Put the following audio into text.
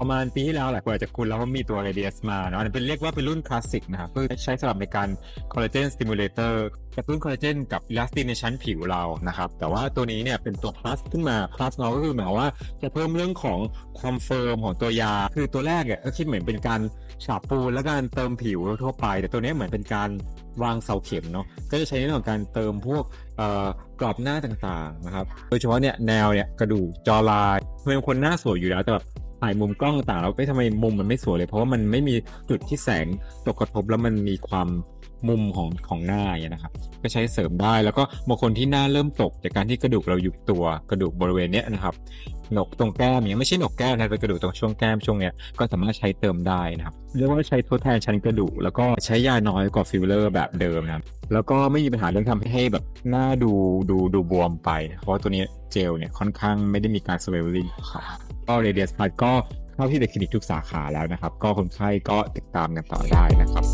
ประมาณปีที่แล้วแหลายคนอาจะคุ้นแล้วว่ามีตัว Radius มาเนาะอันนั้เป็นเรียกว่าเป็นรุ่นคลาสสิกนะครับเพื่อใช้สำหรับในการ collagen stimulator กระตุ้นคอลลาเจนกับอิลาสตินในชั้นผิวเรานะครับ แต่ว่าตัวนี้เนี่ยเป็นตัว plus ขึ้นมา plus เราก็คือหมายว่าจะเพิ่มเรื่องของความเฟิร์มของตัวยา คือตัวแรกเนี่ยก็คิดเหมือนเป็นการฉาบปูนและการเติมผิวทั่วไป แต่ตัวนี้เหมือนเป็นการวางเสาเข็มเนาะก็จะใช้ในเรื่องของการเติมพวกกรอบหน้าต่างๆนะครับ โดยเฉพาะเนี่ยแนวเนี่ยกระดูกจอลายเป็นคนหน้าสวยอยู่แล้วแต่แบบ ถ่ายมุมกล้องต่างๆแล้วไม่ทำไมมุมมันไม่สวยเลย เพราะว่ามันไม่มีจุดที่แสงตกกระทบแล้วมันมีความมุมของของหน้าอย่างนะครับ ก็ใช้เสริมได้แล้วก็บางคนที่หน้าเริ่มตก จากการที่กระดูกเรายุบตัวกระดูกบริเวณเนี้ยนะครับหนกตรงแก้มเนี่ยไม่ใช่หนกแก้มนะเป็นกระดูกตรงช่วงแก้มช่วงเนี้ยก็สามารถใช้เติมได้นะครับเรียกว่าใช้ทดแทนชั้นกระดูกแล้วก็ใช้ยาน้อยกว่าฟิลเลอร์แบบเดิมนะแล้วก็ไม่มีปัญหาเรื่องทำให้แบบหน้าดูดูดูบวมไป เพราะตัวนี้เจลเนี่ยค่อนข้างไม่ได้มีการสเวลลิ่งครับ ก็เรเดียสพาร์ก็เข้าที่เดคลินิกทุกสาขาแล้วนะครับ ก็คนไข้ก็ติดตามกันต่อได้นะครับ